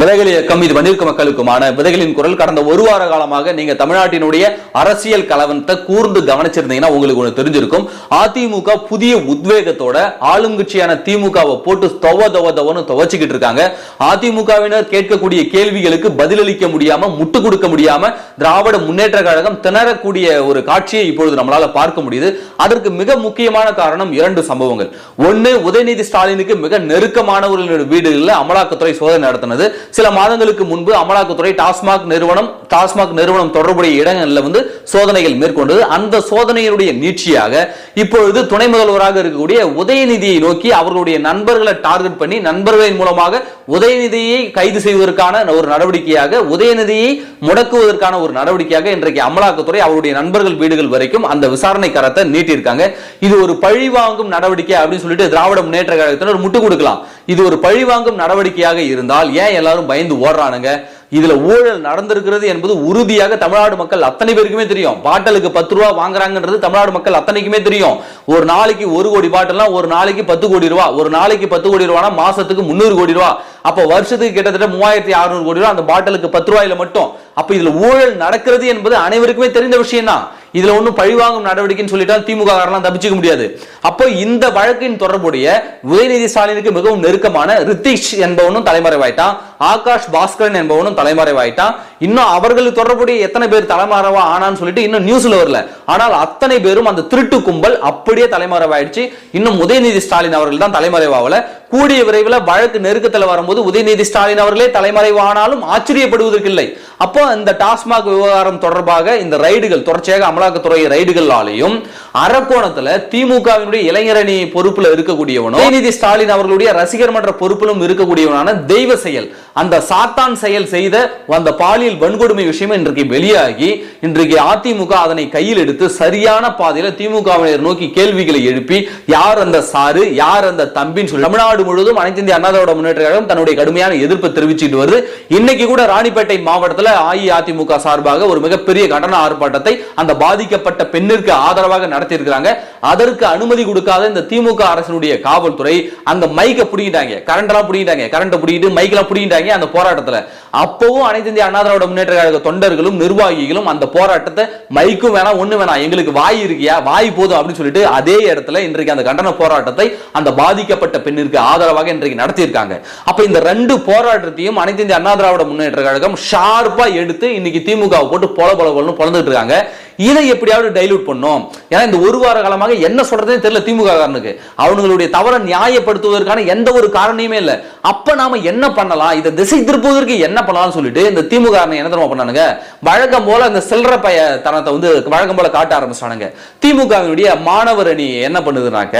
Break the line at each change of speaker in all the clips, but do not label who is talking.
விதைகள் இயக்கம் இது வந்திருக்க மக்களுக்குமான விதைகளின் குரல் கடந்த ஒரு வார காலமாக நீங்க தமிழ்நாட்டினுடைய அரசியல் கலவரத்தை கூர்ந்து கவனிச்சிருந்தீங்கன்னா உங்களுக்கு ஒன்று தெரிஞ்சிருக்கும். அதிமுக புதிய உத்வேகத்தோட ஆளும் கட்சியான திமுகவை போட்டு தொவ தொவ தொவன்னு துவச்சிக்கிட்டு இருக்காங்க. அதிமுகவினர் கேட்கக்கூடிய கேள்விகளுக்கு பதிலளிக்க முடியாம முட்டு கொடுக்க முடியாம திராவிட முன்னேற்ற கழகம் திணறக்கூடிய ஒரு காட்சியை இப்பொழுது நம்மளால பார்க்க முடியுது. அதற்கு மிக முக்கியமான காரணம் இரண்டு சம்பவங்கள். ஒன்னு உதயநிதி ஸ்டாலினுக்கு மிக நெருக்கமானவர்களுடைய வீடுகளில் அமலாக்கத்துறை சோதனை நடத்தினது. சில மாதங்களுக்கு முன்பு அமலாக்கத்துறை டாஸ்மாக் நிறுவனம் டாஸ்மாக் நிறுவனம் தொடர்புடைய இடங்களில் வந்து சோதனைகள் மேற்கொண்டது. அந்த சோதனையினுடைய நீட்சியாக இப்பொழுது துணை முதல்வராக இருக்கக்கூடிய உதயநிதியை நோக்கி அவர்களுடைய நண்பர்களை டார்கெட் பண்ணி நண்பர்களின் மூலமாக உதயநிதியை கைது செய்வதற்கான ஒரு நடவடிக்கையாக உதயநிதியை முடக்குவதற்கான ஒரு நடவடிக்கையாக இன்றைக்கு அமலாக்கத்துறை அவருடைய நண்பர்கள் வீடுகள் வரைக்கும் அந்த விசாரணை கரத்தை நீட்டியிருக்காங்க. இது ஒரு பழி வாங்கும் நடவடிக்கை அப்படின்னு சொல்லிட்டு திராவிட முன்னேற்ற கழகத்தினர் முட்டுக் கொடுக்கலாம். இது ஒரு பழி வாங்கும் நடவடிக்கையாக இருந்தால் ஏன் எல்லாரும் பயந்து ஓடுறானுங்க? இதுல ஊழல் நடந்திருக்கிறது என்பது உறுதியாக தமிழ்நாடு மக்கள் அத்தனை பேருக்குமே தெரியும். பாட்டலுக்கு பத்து ரூபா வாங்குறாங்கன்றது தமிழ்நாடு மக்கள் அத்தனைக்குமே தெரியும். ஒரு நாளைக்கு ஒரு கோடி பாட்டல்னா ஒரு நாளைக்கு பத்து கோடி ரூபா ஒரு நாளைக்கு பத்து கோடி ரூபானா மாசத்துக்கு முந்நூறு கோடி ரூபா. அப்போ வருஷத்துக்கு கிட்டத்தட்ட மூவாயிரத்தி அறுநூறு கோடி ரூபா அந்த பாட்டலுக்கு பத்து ரூபாயில மட்டும். அப்ப இதுல ஊழல் நடக்கிறது என்பது அனைவருக்குமே தெரிந்த விஷயம் தான் இதுல ஒன்றும் பழிவாங்கும் நடவடிக்கைன்னு சொல்லிட்டா திமுக காரெல்லாம் தப்பிச்சுக்க முடியாது. அப்போ இந்த வழக்கின் தொடர்புடைய உதயநிதி ஸ்டாலினுக்கு மிகவும் நெருக்கமான ரித்திஷ் என்பவனும் தலைமறைவாயிட்டான். ஆகாஷ் பாஸ்கரன் என்பவனும் தலைமறைவாயிட்டான். இன்னும் அவர்களுக்கு தொடர்புடைய எத்தனை பேர் தலைமறைவா ஆனான்னு சொல்லிட்டு இன்னும் நியூஸ்ல வரல. ஆனால் அத்தனை பேரும் அந்த திருட்டு கும்பல் அப்படியே தலைமறைவாயிடுச்சு. இன்னும் உதயநிதி ஸ்டாலின் அவர்கள் தான் தலைமறைவாகல. கூடிய விரைவில் வழக்கு நெருக்கத்தில் வரும்போது உதயநிதி ஸ்டாலின் அவர்களே தலைமறைவானாலும் ஆச்சரியப்படுவதற்கில்லை. அப்போ இந்த டாஸ்மாக் விவகாரம் தொடர்பாக இந்த ரைடுகள் தொடர்ச்சியாக அமலாக்கத்துறை ரைடுகளாலையும் அரக்கோணத்துல திமுகவினுடைய இளைஞரணி பொறுப்புல இருக்கக்கூடியவனும் உதயநிதி ஸ்டாலின் அவர்களுடைய ரசிகர் மன்ற பொறுப்பிலும் இருக்கக்கூடியவனான தெய்வ செயல் அந்த சாத்தான் செயல் செய்த அந்த பாலியல் வன்கொடுமை விஷயம் இன்றைக்கு வெளியாகி இன்றைக்கு அதிமுக அதனை கையில் எடுத்து சரியான பாதையில திமுகவினர் நோக்கி கேள்விகளை எழுப்பி யார் அந்த சாரு யார் அந்த தம்பின்னு சொல்லி தமிழ்நாடு முழுவதும் அனைத்து இந்திய அண்ணா திராவிட முன்னேற்ற கழகம் தன்னுடைய கடுமையான எதிர்ப்பை தெரிவிச்சுட்டு வருது. இன்னைக்கு கூட ராணிப்பேட்டை மாவட்டத்தில் அஇஅதிமுக சார்பாக ஒரு மிகப்பெரிய கண்டன ஆர்ப்பாட்டத்தை அந்த பாதிக்கப்பட்ட பெண்ணிற்கு ஆதரவாக நடத்தியிருக்கிறாங்க. அதற்கு அனுமதி கொடுக்காத இந்த திமுக அரசினுடைய காவல்துறை அந்த மைக்கை பிடிக்கிட்டாங்க கரண்ட் எல்லாம் பிடிக்கிட்டாங்க கரண்ட் பிடிக்கிட்டு மைக்கெல்லாம் பிடிக்கிட்டாங்க அந்த போராட்டத்துல. அப்பவும் அனைத்து இந்திய அண்ணா திராவிட முன்னேற்ற கழக தொண்டர்களும் நிர்வாகிகளும் அந்த போராட்டத்தை மைக்கும் வேணாம் ஒண்ணு வேணாம். எங்களுக்கு வாய் இருக்கியா? வாய் போதும் அப்படின்னு சொல்லிட்டு அதே இடத்துல இன்றைக்கு அந்த கண்டன போராட்டத்தை அந்த பாதிக்கப்பட்ட பெண்ணிற்கு ஆதரவாக இன்றைக்கு நடத்தியிருக்காங்க. அப்ப இந்த ரெண்டு போராட்டத்தையும் அனைத்து இந்திய அண்ணா திராவிட முன்னேற்ற கழகம் ஷார்ப்பா எடுத்து இன்னைக்கு திமுக போட்டு பொல பொல பொலன்னு பொழந்துட்டு இருக்காங்க. இதை எப்படியாவது டைலூட் பண்ணும். ஏன்னா இந்த ஒரு வார காலமாக என்ன சொல்றதே தெரியல திமுக காரனுக்கு. அவங்களுடைய தவறை நியாயப்படுத்துவதற்கான எந்த ஒரு காரணமே இல்லை. அப்ப நாம என்ன பண்ணலாம்? இதை திசை திருப்புவதற்கு என்ன பண்ணலாம்னு சொல்லிட்டு இந்த திமுக என்ன தரமா பண்ணானுங்க? வழக்கம் போல அந்த சில்லற பய தனத்தை வந்து வழக்கம் போல காட்ட ஆரம்பிச்சானுங்க திமுகவினுடைய மாணவர் அணி என்ன பண்ணுதுனாக்க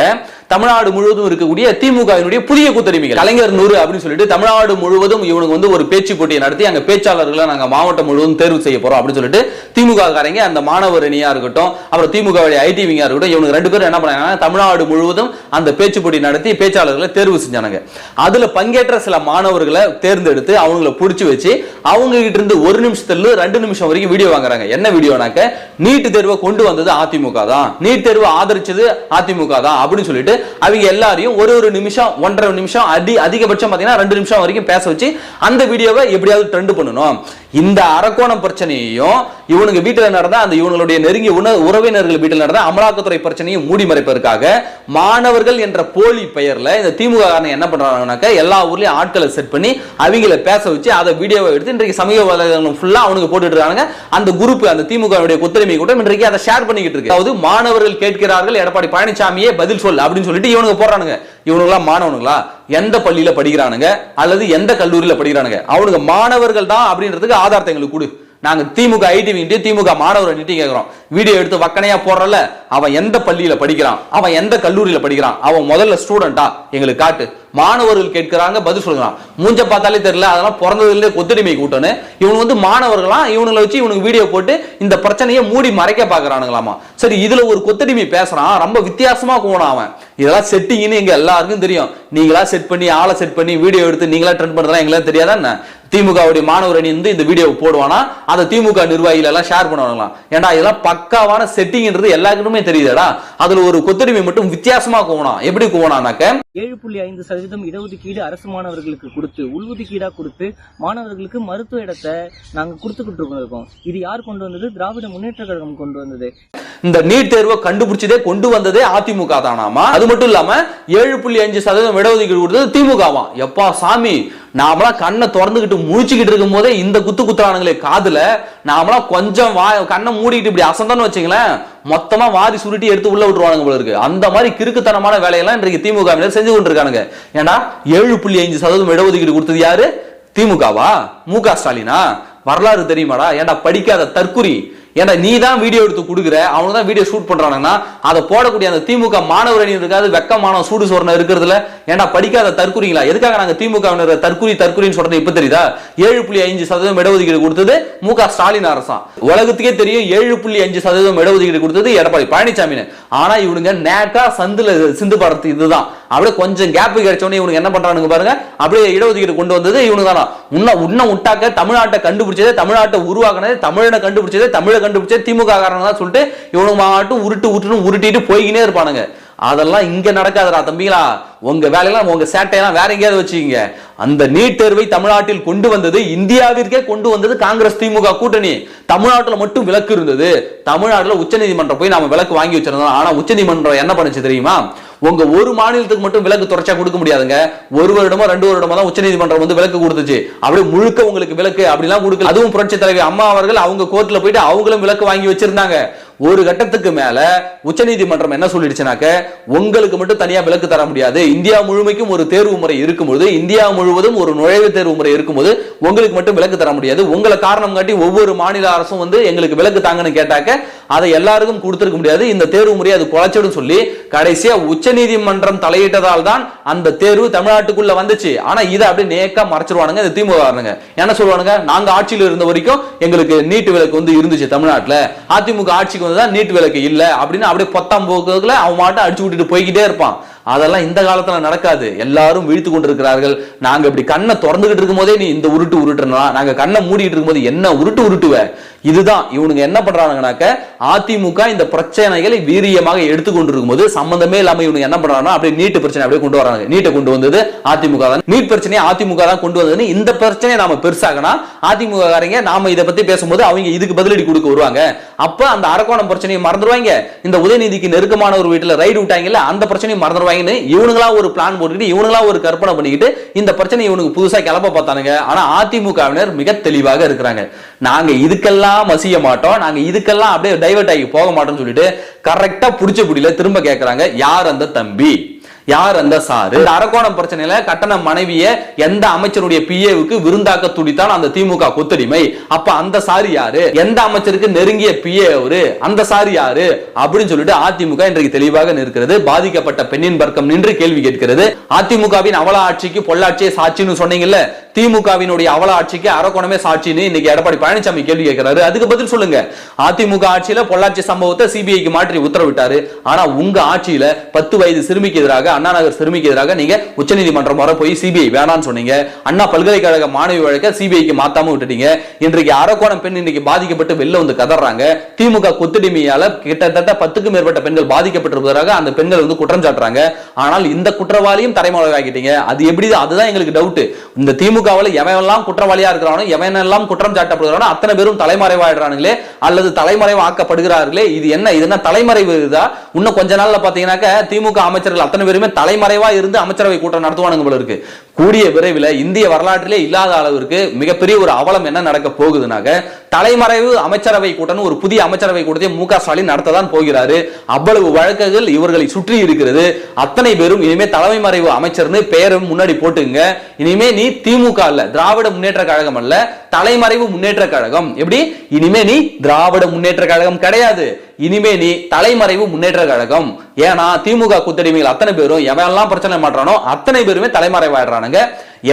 தமிழ்நாடு முழுவதும் இருக்கக்கூடிய திமுகவினுடைய புதிய கூத்தடிமைகள் கலைஞர் நூறு அப்படின்னு சொல்லிட்டு தமிழ்நாடு முழுவதும் இவனுக்கு வந்து ஒரு பேச்சு போட்டியை நடத்தி அங்க பேச்சாளர்களை நாங்க மாவட்டம் முழுவதும் தேர்வு செய்ய போறோம் அப்படின்னு சொல்லிட்டு திமுக காரங்க அந்த மாணவர் அணியா இருக்கட்டும் அப்புறம் திமுக ஐடி விங்கா இருக்கட்டும் இவனுக்கு ரெண்டு பேரும் என்ன பண்ணாங்க தமிழ்நாடு முழுவதும் அந்த பேச்சு போட்டி நடத்தி பேச்சாளர்களை தேர்வு செஞ்சானுங்க. அதுல பங்கேற்ற சில மாணவர்களை தேர்ந்தெடுத்து அவங்கள புடிச்சு வச்சு அவங்க கிட்ட இருந்து ஒரு நிமிஷத்துல ரெண்டு நிமிஷம் வரைக்கும் வீடியோ வாங்குறாங்க. என்ன வீடியோனாக்க நீட் தேர்வை கொண்டு வந்தது அதிமுக தான். நீட் தேர்வை ஆதரிச்சது அதிமுக தான். அப்படின்னு சொல்லிட்டு அவங்க எல்லாரையும் ஒரு ஒரு நிமிஷம் ஒன்றரை நிமிஷம் அடி அதிகபட்சம் பாத்தீங்கன்னா ரெண்டு நிமிஷம் வரைக்கும் பேச வச்சு அந்த வீடியோவை எப்படியாவது ட்ரெண்ட் பண்ணணும். இந்த அரக்கோணம் பிரச்சனையையும் இவனுங்க வீட்டில் நடந்த அந்த இவங்களுடைய நெருங்கிய உண உறவினர்கள் வீட்டில் நடந்த அமலாக்கத்துறை பிரச்சனையும் மூடி மறைப்பதற்காக மாணவர்கள் என்ற போலி பெயர்ல இந்த திமுக காரணம் என்ன பண்றாங்கனாக்க எல்லா ஊர்லயும் ஆட்களை செட் பண்ணி அவங்கள பேச வச்சு அதை வீடியோவை எடுத்து இன்றைக்கு சமூக வலைதளம் ஃபுல்லா அவனுக்கு போட்டுட்டு இருக்காங்க அந்த குரூப் அந்த திமுக கொத்தரிமை கூட்டம் இன்றைக்கு அதை ஷேர் பண்ணிக்கிட்டு இருக்கு. அதாவது மாணவர்கள் கேட்கிறார்கள் எடப்பாடி பழனிசாமியே பதில் சொல் அப்படின்னு சொல்லிட்டு இவனுக்கு போடுறானுங்க. இவனுங்களாம் மாணவனுங்களா? எந்த பள்ளியில படிக்கிறானுங்க? அல்லது எந்த கல்லூரியில படிக்கிறானுங்க? அவனுங்க மாணவர்கள் தான் அப்படின்றதுக்கு ஆதாரத்தை எங்களுக்கு கொடு. நாங்க திமுக ஐடி விங்கிட்டு திமுக மாணவர் அணிட்டு கேட்கிறோம் வீடியோ எடுத்து வக்கனையா போடுறல அவன் எந்த பள்ளியில படிக்கிறான்? அவன் எந்த கல்லூரியில படிக்கிறான்? அவன் முதல்ல ஸ்டூடெண்டா எங்களுக்கு காட்டு. மாணவர்கள் கேட்கிறாங்க பதில் சொல்லுறான் மூஞ்ச பார்த்தாலே தெரியல அதெல்லாம் பிறந்ததுலேயே கொத்தடிமை கூட்டம்னு. இவனு வந்து மாணவர்களா? இவனுங்களை வச்சு இவனுக்கு வீடியோ போட்டு இந்த பிரச்சனையை மூடி மறைக்க பாக்குறானுங்களாமா சரி இதுல ஒரு கொத்தடிமை பேசுறான். ரொம்ப வித்தியாசமா போனான் அவன். இதெல்லாம் செட்டிங்னு எங்க எல்லாருக்கும் தெரியும். நீங்களா செட் பண்ணி ஆளை செட் பண்ணி வீடியோ எடுத்து நீங்களா ட்ரெண்ட் பண்றதா எங்களாம் தெரியாதா என்ன? திமுகவுடைய மாணவர் அணி வந்து இந்த வீடியோ போடுவானா? அதை திமுக நிர்வாகிகள் எல்லாம் ஷேர் பண்ணுவாங்களாம் ஏன்டா இதெல்லாம் பக்காவான செட்டிங்ன்றது எல்லாருக்குமே தெரியுதுடா. அதுல ஒரு கொத்தடிமை மட்டும் வித்தியாசமா கோவணும் எப்படி கோவனானாக்க?
ஏழு புள்ளி ஐந்து சதவீதம் இடஒதுக்கீடு அரசு மாணவர்களுக்கு கொடுத்து உள்ஒதுக்கீடா கொடுத்து மாணவர்களுக்கு மருத்துவ இடத்தை நாங்க கொடுத்துக்கிட்டு இருக்கோம். இது யார் கொண்டு வந்தது? திராவிட முன்னேற்ற கழகம் கொண்டு வந்தது.
இந்த நீட் தேர்வை கண்டுபிடிச்சதே கொண்டு வந்ததே அதிமுக தானாமா? அது மட்டும் இல்லாம ஏழு புள்ளி அஞ்சு சதவீதம் இடஒதுக்கீடு கொடுத்தது திமுகவா? எப்பா சாமி நாமளா கண்ணை திறந்துக்கிட்டு முழிச்சுக்கிட்டு இருக்கும் போதே இந்த குத்து குத்துறானுங்களே காதுல நாமளா கொஞ்சம் வா கண்ணை மூடிட்டு இப்படி அசந்தன்னு வச்சுங்களேன் மொத்தமா வாரி சுருட்டி எடுத்து உள்ள விட்டுருவானுங்க போல இருக்கு. அந்த மாதிரி கிறுக்குத்தனமான வேலையெல்லாம் இன்றைக்கு திமுக செஞ்சு கொண்டிருக்கானுங்க. ஏன்னா ஏழு புள்ளி அஞ்சு சதவீதம் இடஒதுக்கீடு கொடுத்தது யாரு? திமுகவா? மு க ஸ்டாலினா? வரலாறு தெரியுமாடா? ஏன்டா படிக்காத தற்குறி? ஏன்னா நீ தான் வீடியோ எடுத்து கொடுக்குற? அவனு தான் வீடியோ ஷூட் பண்றாங்கன்னா அதை போடக்கூடிய அந்த திமுக மாணவர் அணி இருக்காது வெக்கமான சூடு சொரணை இருக்கிறதுல. ஏன்னா படிக்காத தற்குறிங்களா? எதுக்காக நாங்க திமுக தற்குறி தற்குறின்னு சொல்றது இப்ப தெரியுதா? ஏழு புள்ளி அஞ்சு சதவீதம் இடஒதுக்கீடு கொடுத்தது மு க ஸ்டாலின் அரசாம் உலகத்துக்கே தெரியும் ஏழு புள்ளி அஞ்சு சதவீதம் இடஒதுக்கீடு கொடுத்தது எடப்பாடி பழனிசாமி ஆனா இவனுங்க நேட்டா சந்துல சிந்து படுறது இதுதான். அப்படியே கொஞ்சம் கேப் கிடைச்சோடனே இவனுக்கு என்ன பண்றானுங்க பாருங்க அப்படியே இடஒதுக்கீடு கொண்டு வந்தது இவனுக்கு தானா உன்ன உன்ன விட்டாக்க தமிழ்நாட்டை கண்டுபிடிச்சதே தமிழ்நாட்டை உருவாக்குனதே தமிழனை கண்டுபிடிச்சதே தமிழை கண்டுபிடிச்சது திமுக காரணம் தான் சொல்லிட்டு இவனுக்கு மாட்டும் உருட்டு உருட்டுன்னு உருட்டிட்டு போய்கினே இருப்பானுங்க. அதெல்லாம் இங்க நடக்காதுடா தம்பிங்களா. உங்க வேலையெல்லாம் உங்க சேட்டையெல்லாம் வேற எங்கேயாவது வச்சுக்கீங்க. அந்த நீட் தேர்வை தமிழ்நாட்டில் கொண்டு வந்தது இந்தியாவிற்கே கொண்டு வந்தது காங்கிரஸ் திமுக கூட்டணி. தமிழ்நாட்டில் மட்டும் விலக்கு இருந்தது. தமிழ்நாட்டில் உச்சநீதிமன்றம் போய் நாம விலக்கு வாங்கி வச்சிருந்தோம். ஆனா உச்சநீதிமன்றம் என்ன பண்ணுச்சு தெரியுமா? உங்க ஒரு மாநிலத்துக்கு மட்டும் விலக்கு தொடர்ச்சியா கொடுக்க முடியாதுங்க. ஒரு வருடமோ ரெண்டு வருடமோ தான் உச்சநீதிமன்றம் வந்து விலக்கு கொடுத்துச்சு. அப்படியே முழுக்க உங்களுக்கு விலக்கு அப்படிலாம் கொடுக்கல. அதுவும் புரட்சி தலைவி அம்மா அவர்கள் அவங்க கோர்ட்ல போயிட்டு அவங்களும் விலக்கு வாங்கி வச்சிருந்தாங்க. ஒரு கட்டத்துக்கு மேல உச்சநீதிமன்றம் என்ன சொல்லிடுச்சுனாக்க உங்களுக்கு மட்டும் தனியா விலக்கு தர முடியாது. இந்தியா முழுமைக்கும் ஒரு தேர்வு முறை இருக்கும்போது இந்தியா முழுவதும் ஒரு நுழைவுத் தேர்வு முறை இருக்கும்போது உங்களுக்கு மட்டும் விலக்கு தர முடியாது. உங்களை காரணம் காட்டி ஒவ்வொரு மாநில அரசும் வந்து எங்களுக்கு விலக்கு தாங்கன்னு கேட்டாக்க அதை எல்லாருக்கும் கொடுத்துருக்க முடியாது. இந்த தேர்வு முறை அது குறைச்சிடும் சொல்லி கடைசியா உச்சநீதிமன்றம் தலையிட்டதால் தான் அந்த தேர்வு தமிழ்நாட்டுக்குள்ள வந்துச்சு. ஆனா இதை அப்படியே நேக்கா மறைச்சிருவானுங்க இந்த திமுக என்ன சொல்லுவானுங்க நாங்க ஆட்சியில் இருந்த வரைக்கும் எங்களுக்கு நீட்டு விலக்கு வந்து இருந்துச்சு தமிழ்நாட்டுல. அதிமுக ஆட்சிக்கு வந்து தான் நீட் விலக்கு இல்ல அப்படின்னு அப்படியே பத்தாம் போக்குல அவன் மாட்டம் அடிச்சு விட்டுட்டு போய்கிட்டே இருப்பான். அதெல்லாம் இந்த காலத்துல நடக்காது. எல்லாரும் விழித்து கொண்டிருக்கிறார்கள். நாங்க இப்படி கண்ணை திறந்துகிட்டு இருக்கும் போதே நீ இந்த உருட்டு உருட்டுனா நாங்க கண்ணை மூடிட்டு இருக்கும்போது என்ன உருட்டு உருட்டுவ? இதுதான். இவனுங்க என்ன பண்றாங்கனாக்க அதிமுக இந்த பிரச்சனைகளை வீரியமாக எடுத்துக்கொண்டிருக்கும் போது சம்பந்தமே இல்லாம இவனுங்க என்ன பண்றாங்கன்னா அப்படியே நீட்டு பிரச்சனை அப்படியே கொண்டு வராங்க. நீட்டை கொண்டு வந்தது அதிமுக தான். நீட் பிரச்சனையை அதிமுக தான் கொண்டு வந்ததுன்னு இந்த பிரச்சனையை நாம பெருசாகனா அதிமுக காரங்க நாம இதை பத்தி பேசும்போது அவங்க இதுக்கு பதிலடி கொடுக்க வருவாங்க. அப்ப அந்த அரக்கோணம் பிரச்சனையை மறந்துடுவாங்க இந்த உதயநிதிக்கு நெருக்கமான ஒரு வீட்டுல ரைடு விட்டாங்கல்ல அந்த பிரச்சனையை மறந்துடுவாங்கன்னு இவனுங்களா ஒரு பிளான் போட்டுக்கிட்டு இவனுங்களா ஒரு கற்பனை பண்ணிக்கிட்டு இந்த பிரச்சனை இவனுக்கு புதுசா கிளப்ப பார்த்தானுங்க. ஆனா அதிமுகவினர் மிக தெளிவாக இருக்கிறாங்க. நாங்க இதுக்கெல்லாம் மசிய மாட்டோம். நாங்க இதுக்கெல்லாம் அப்படியே டைவர்ட் ஆகி போக மாட்டோம்னு சொல்லிட்டு கரெக்டா புடிச்ச புடியில திரும்ப கேட்குறாங்க யார் அந்த தம்பி? யார் அந்த சாரு? இந்த அரக்கோணம் பிரச்சனையில கட்டண மனைவிய எந்த அமைச்சருடைய பிஏவுக்கு விருந்தாக்க துடித்தான் அந்த திமுக கொத்தடிமை. அப்ப அந்த சாரி யாரு? எந்த அமைச்சருக்கு நெருங்கிய பிஏ அவரு? அந்த சாரி யாரு? அப்படின்னு சொல்லிட்டு அதிமுக இன்றைக்கு தெளிவாக நிற்கிறது. பாதிக்கப்பட்ட பெண்ணின் வர்க்கம் நின்று கேள்வி கேட்கிறது. அதிமுகவின் அவல ஆட்சிக்கு பொள்ளாட்சியை சாட்சின்னு சொன்னீங்கல்ல? திமுகவினுடைய அவல ஆட்சிக்கு அரக்கோணமே சாட்சின்னு இன்னைக்கு எடப்பாடி பழனிசாமி கேள்வி கேட்கிறாரு. அதுக்கு பதில் சொல்லுங்க. அதிமுக ஆட்சியில பொள்ளாச்சி சம்பவத்தை சிபிஐக்கு மாற்றி உத்தரவிட்டாரு. ஆனா உங்க ஆட்சியில பத்து வயது சிறுமிக்கு எதிராக அண்ணா நகர் சிறுமிக்கு எதிராக நீங்க உச்சநீதிமன்றம் வர போய் சிபிஐ வேணாம்னு சொன்னீங்க. அண்ணா பல்கலைக்கழக மாணவி வழக்க சிபிஐக்கு மாத்தாம விட்டுட்டீங்க. இன்றைக்கு அரக்கோணம் பெண் இன்னைக்கு பாதிக்கப்பட்டு வெளில வந்து கதறாங்க. திமுக கொத்தடிமையால கிட்டத்தட்ட பத்துக்கும் மேற்பட்ட பெண்கள் பாதிக்கப்பட்டிருப்பதாக அந்த பெண்கள் வந்து குற்றம் சாட்டுறாங்க. ஆனால் இந்த குற்றவாளியும் தலைமறைவாக்கிட்டீங்க அது எப்படி? அதுதான் எங்களுக்கு டவுட் இந்த திமுகவில் எவனெல்லாம் குற்றவாளியா இருக்கிறானோ எவனெல்லாம் குற்றம் சாட்டப்படுகிறானோ அத்தனை பேரும் தலைமறைவாயிடுறானுங்களே. அல்லது தலைமறைவாக்கப்படுகிறார்களே. இது என்ன? இது என்ன தலைமறைவு இன்னும் கொஞ்ச நாள்ல பாத்தீங்கன்னாக்க திமுக அமைச்சர்கள் அத்தனை பேருமே தலைமறைவா இருந்து அமைச்சரவை கூட்டம் நடத்துவானுங்க போல இருக்கு. கூடிய விரைவில் இந்திய வரலாற்றிலே இல்லாத அளவிற்கு மிகப்பெரிய ஒரு அவலம் என்ன நடக்க போகுதுனாக்க தலைமறைவு அமைச்சரவை கூட்டம் ஒரு புதிய அமைச்சரவை கூட்டத்தை மு க ஸ்டாலின் நடத்ததான் போகிறாரு. அவ்வளவு வழக்குகள் இவர்களை சுற்றி இருக்கிறது. அத்தனை பேரும் இனிமே தலைமை மறைவு அமைச்சர்னு பெயரும் முன்னாடி போட்டுங்க. இனிமே நீ திமுக அல்ல திராவிட முன்னேற்ற கழகம் அல்ல தலைமறைவு முன்னேற்ற கழகம். எப்படி? இனிமே நீ திராவிட முன்னேற்ற கழகம் கிடையாது. இனிமே நீ தலைமறைவு முன்னேற்ற கழகம். ஏன்னா திமுக குத்தடிமைகள் அத்தனை பேரும் எவெல்லாம் பிரச்சனை மாட்டானோ அத்தனை பேருமே தலைமறைவாயிடுறானுங்க.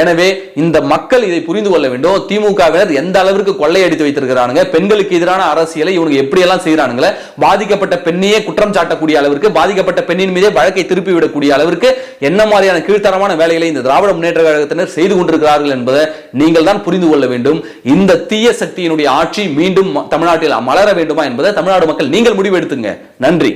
எனவே இந்த மக்கள் இதை புரிந்து கொள்ள வேண்டும். திமுகவினர் எந்த அளவிற்கு கொள்ளையடித்து வைத்திருக்கிறானுங்க? பெண்களுக்கு எதிரான அரசியலை இவங்க எப்படி எல்லாம் செய்யறானுங்களே பாதிக்கப்பட்ட பெண்ணையே குற்றம் சாட்டக்கூடிய அளவிற்கு பாதிக்கப்பட்ட பெண்ணின் மீதே வழக்கை திருப்பி விடக்கூடிய அளவிற்கு என்ன மாதிரியான கீழ்த்தரமான வேலைகளை இந்த திராவிட முன்னேற்ற கழகத்தினர் செய்து கொண்டிருக்கிறார்கள் என்பதை நீங்கள் தான் புரிந்து கொள்ள வேண்டும். இந்த தீய சக்தியினுடைய ஆட்சி மீண்டும் தமிழ்நாட்டில் மலர வேண்டுமா என்பதை தமிழ்நாடு மக்கள் நீங்கள் முடிவெடுத்துங்க. நன்றி.